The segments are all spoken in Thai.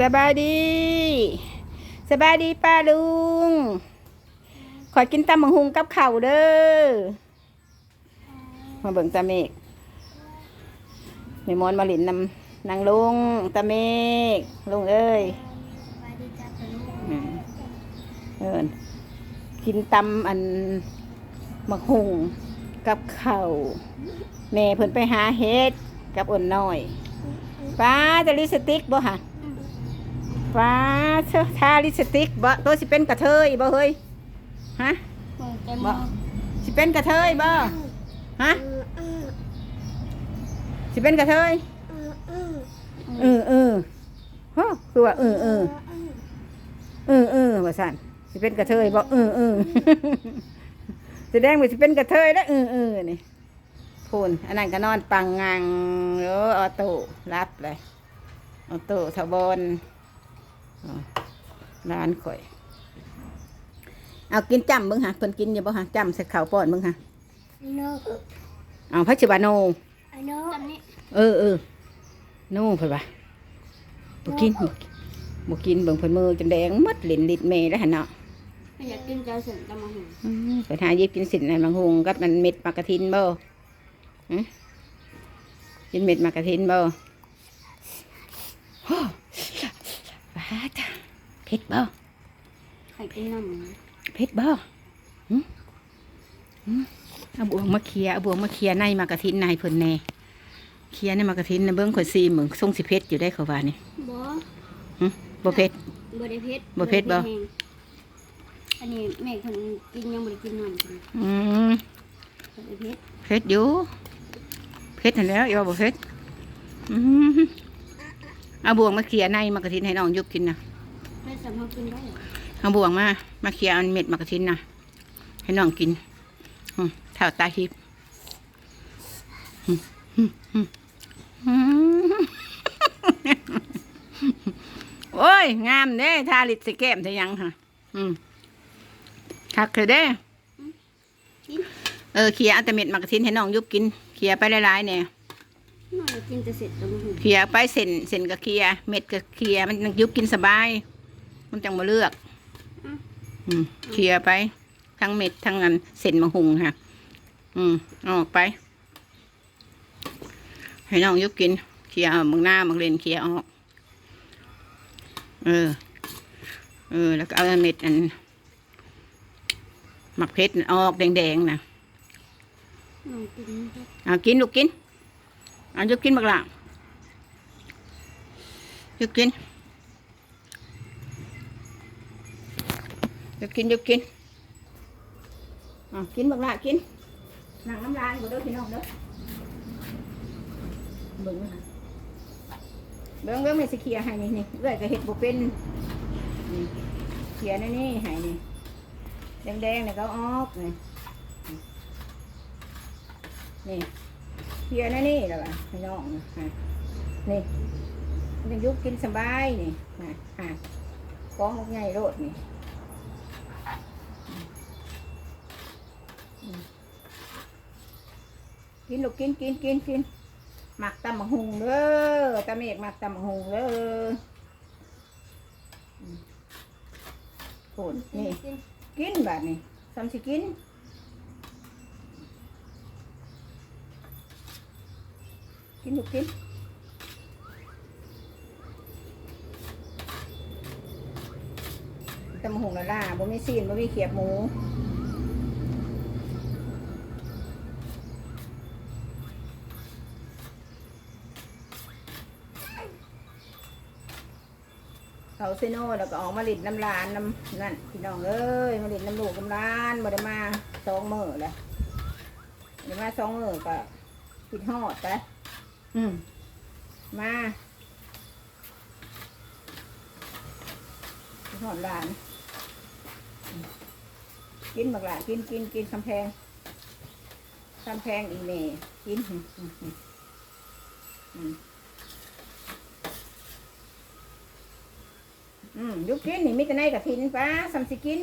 สบายดี สบายดีป้าลุง ขอกินตำมังหุงกับข้าวเด้อ มาเบิ่งตาเมกแม่มอนมาหลินนำนางลุงตาเมกลุงเอ้ยอืมเอินกินตำอันมักหุงกับข้าวแม่เพิ่นไปหาเฮ็ดกับอ่นน้อยป้าจะลิปสติกบ่ฮะ ป้าเชอทาลิปสติกบ่ตัวสิเป็นกระเทยบ่เฮ้ยฮะบ่สิเป็นกระเทยบ่ฮะสิเป็นกระเทยเออเออฮะคือว่าเออเออเออเออว่าสั่นสิเป็นกระเทยบ่เออเออแสดงว่าสิเป็นกระเทยแล้วเออเออนี่พูนอันนั้นก็นอนปังงังโอ้ออโต้รับเลยออโต้ทบอน ร้านข่อย เอากินจำมึงฮะเพิ่นกินอยู่บ่ฮะจำใส่ข้าวป้อนมึงฮะโนเอาพัชบาโนไอโนจำนี้เออเออโน่เพิ่นว่าบ่กินบ่กินเบิ่งเพิ่นมือจนแดงหมดลิ้นลิ้นแม่แล้วหั่นเนาะไม่อยากกินเจ้าสันตำมะหุ่นอืมเพิ่นหาหยิบกินสินนั่นบางฮงกับมันเม็ดมะกะทินบ่หึกินเม็ดมะกะทินบ่โอ้บาด เผ็ดบ่ใครกินน้เผ็ดบ่หึหึเอาบวงมาเคลียร์เอาบวงมาเคลียร์ในมากระทินในเพิ่นแน่เคลียร์ในมากระทินในะเบิ้งข่อยซีเหมือนทรงสิเผ็ดอยู่ได้เขาว่านี่ำบ่หึบ่เผ็ดบ่ได้เผ็ดบ่เผ็ดบ่แห้งอันนี้แม่คนกินยังบ่ได้กินน้ำเลยอืมบ่ได้เผ็ดเผ็ดอยู่เผ็ดนั่นแหล้วอย่าว่าบ่เผ็ดอืมเอาบวงมาเคลียร์ในมากระทินให้น้องยุบกินนะเผ็ด สำหรับกินได้เหรอเอาบวงมา มาเคลียร์เอาเม็ดมากระทินนะให้น้องกินอืมเท่าตาทิพย์อืมอืมอืมอืมโอ้ย งามเด้ทาลิปสแก้มทะยังค่ะ อืมคักเถอะเด้ เออเคียร์เอาแต่เม็ดมากระทินให้น้องยุบกินเคียร์ไปหลายๆเนี่ยน้อยกินแต่เสร็จตำมะหุ่นเคียร์ไปเส้นเส้นกับเคียร์เม็ดกับเคียร์มันยุบกินสบาย มันจังมาเลือกอืมเคียร์ไป ทั้งเม็ดทั้งอันเส้นมะหุงค่ะ อืมเอาออกไป ให้น้องยุบกินเคียร์เอามึงหน้ามึงเลนเคียร์ออกเออ เออ แล้วก็เอาเม็ดอันหมักเพชรออกแดงๆนะน้องกินเผ็ดเอากินลูกกินเอายกกินบักละยกกิน ยกกินยกกินเอากินบักละกินนั่งน้ำลายบ่เด้อพี่น้องเด้อเบิ่งนะคะเบิ่งเบิ่งไม่สิเคียให้นี่นี่เอื้อยก็เห็ดบ่เป็นนี่เคียนี่นี่ให้นี่แดงๆเนี่ยก็ออกนี่นี่เฮียนะนี่แล้วอะพี่น้องนี่มันยุกกินสบายนี่นะฮะกองลูกใหญ่โรดนี่อืม กินลูกกินกินกินกินหมักตำมะฮุงเด้อตำเมกหมักตำมะฮุงเด้อโผลนี่กินแบบนี้ทำสิกินกินลูกกินตำหุงละล่าบ่มีซีนบ่มีเขียบหมู เขาเซโน่แล้วก็ออกมาลิดน้ำลานน้ำนั่นพี่น้องเอ้ยมาลิดน้ำลูกน้ำลานบ่ได้มาสองมือเลยเดี๋ยวมาสองมือก็คิดฮอดไปอืมมาหอดหลานอืมกินบักหลานกินกินกินคำแพงคำแพงอีเมกินอืมืมยุบกินนี่มีแต่ในกับทินฟ้าสัมสิกิน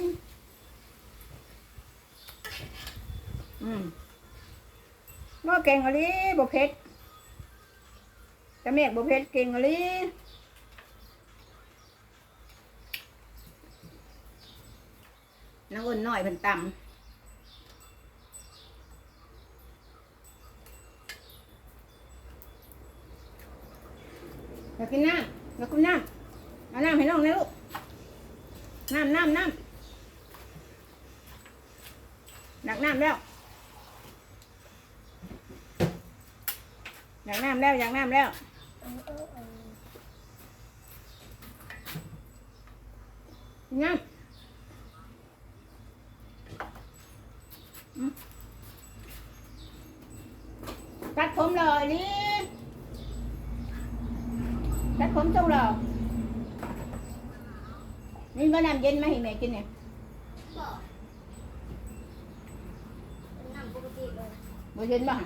อืมบ่เก่งอะไรบ่เผ็ดตะเมกบ่เผ็ดเก่งอะไรน้ำอุ่นหน่อยเพิ่นต่ำแล้วกินน้ำแล้วกินน้ำ เอาน้ำให้น้องนะลูก น้ำน้ำน้ำหนักน้ำแล้วอยากน้ำแล้วอยากน้ำแล้วน้ำตัดผมเลยนี่ตัดผมตรงหรอ นี่ก็น้ำเย็นมาให้แม่กินเนี่ยบ่น้ำปกติบ่เย็นบ้าง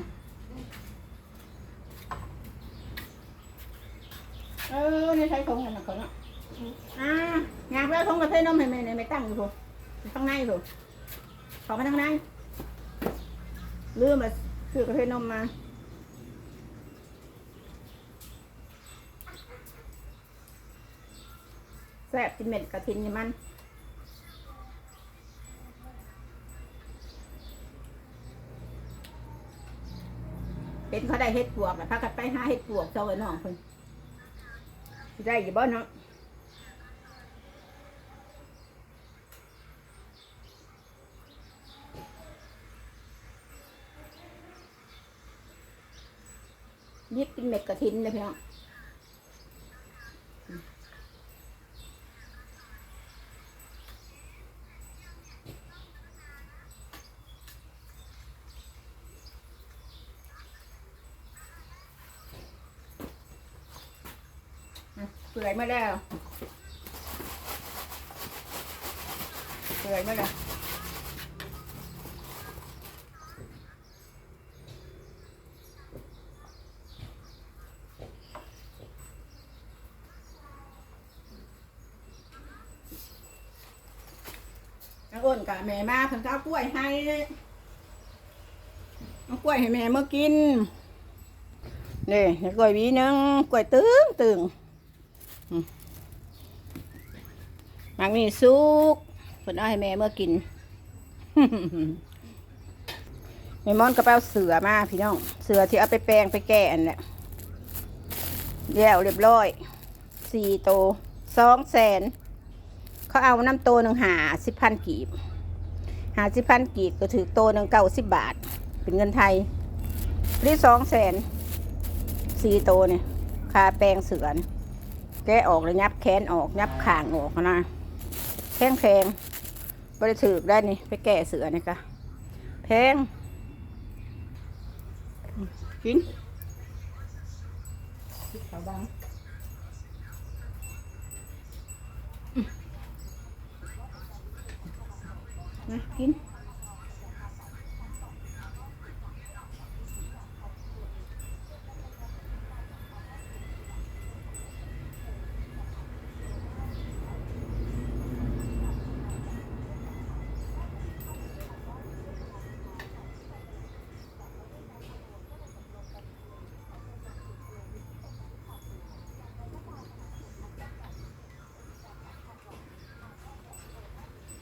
เออในใช้ของกันนะเขาเนาะอาอยากได้ของกระเทยน้ำให้แม่เนี่ยแม่ตั้งอยู่พวกข้างในพวกขอมาข้างในลืมมาซื้อกระเทยนมมา แซ่บจิเม็ดกระทินนี่มันเป็นเขาได้เฮ็ดปวกแล้วพากันไปหาเฮ็ดปวกเจ้าไอ้น้องเพิ่นได้อยู่บ่เนาะยิบกินเม็ดกระทินเลยพี่น้อง เปื่อยมาแล้ว เปื่อยมาแล้วอ้นกับแม่มาเพิ่นก็เอากล้วยให้เอากล้วยให้แม่เมื่อกินนี่กล้วยวีนึงกล้วยตึงตึง มักมีสุกเพิ่นเอาให้แม่เมื่อกินแม่มอนกระเป๋าเสือมาพี่น้อง เสือที่เอาไปแปลงไปแก่อันเนี่ยแล้วเรียบร้อยสี่โตสองแสนเขาเอาน้ำโตหนึ่งหาสิบพันกีบหาสิบพันกีบก็ถือโตหนึ่งเก้าสิบบาท เป็นเงินไทยรีสองแสนสี่โตเนี่ยคาแปลงเสือน แกะออกแล้วยับแขนออกยับข่างออกนะแพงแพงบริถือได้นี่ไปแก่เสือนี่กะแพงกินเขาบังกิน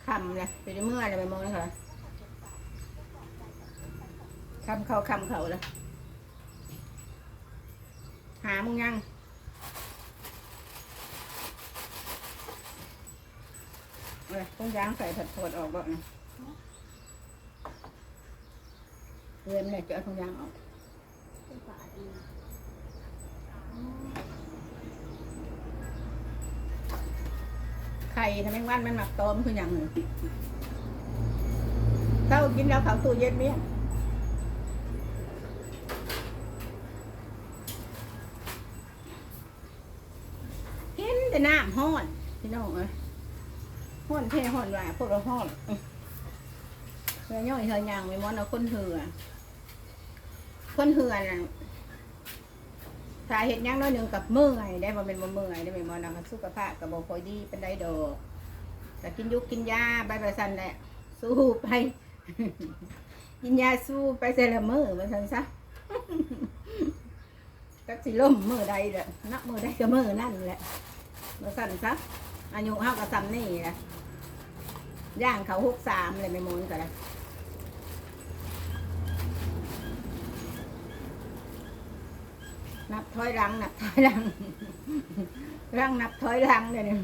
คำเลยไปเมื่อเลยไปมองเลยค่ะคำเขาคำเขาเลยหามึงยังเอ้ยต้องยางใส่ผัดโผดออกบ่นะเรียนเนี่ยจะเอาทงยางออก เป็นฝาดี ไข่ทำไมว่านมันหมักตอมคืออย่างหนึ่งเต้ากินแล้วเขาตู้เย็นเมี่ยงกินแต่น้ำห้อนพี่น้องเอ้ยห้อนเท่ห้อนว่าพวกเราห้อนเมื่อย่อยเฮยยางไม่มอนเอาคนเหือคนเหือน่ะ สาเหตุหยังน้อยหนึ่งกับเมื่อยได้บ่เป็นบ่เมื่อยได้ไม่มอนเอาสุขภาพกับบ่ค่อยดีเป็นได้ดอกแต่กินยุกกินยาใบใบสันแหละสู้ไป กินยาสู้ไปเซละมือมาสันซะก็สิล่มมือใดแหละนักมือใดก็มือนั่นแหละมาสันซะอายุเฮาก็ซ้ำนี่แหละย่างเขาหกสามเลยไม่มนกันเลย นับถอยหลัง นับถอยหลังรังนับถอยหลังเลยนี่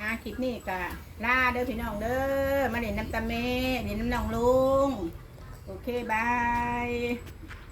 อาคลิปนี้ก็ลาเด้อพี่น้องเด้อมาเล่นน้ำตาเมเล่นน้ำน้องลุง โอเค บาย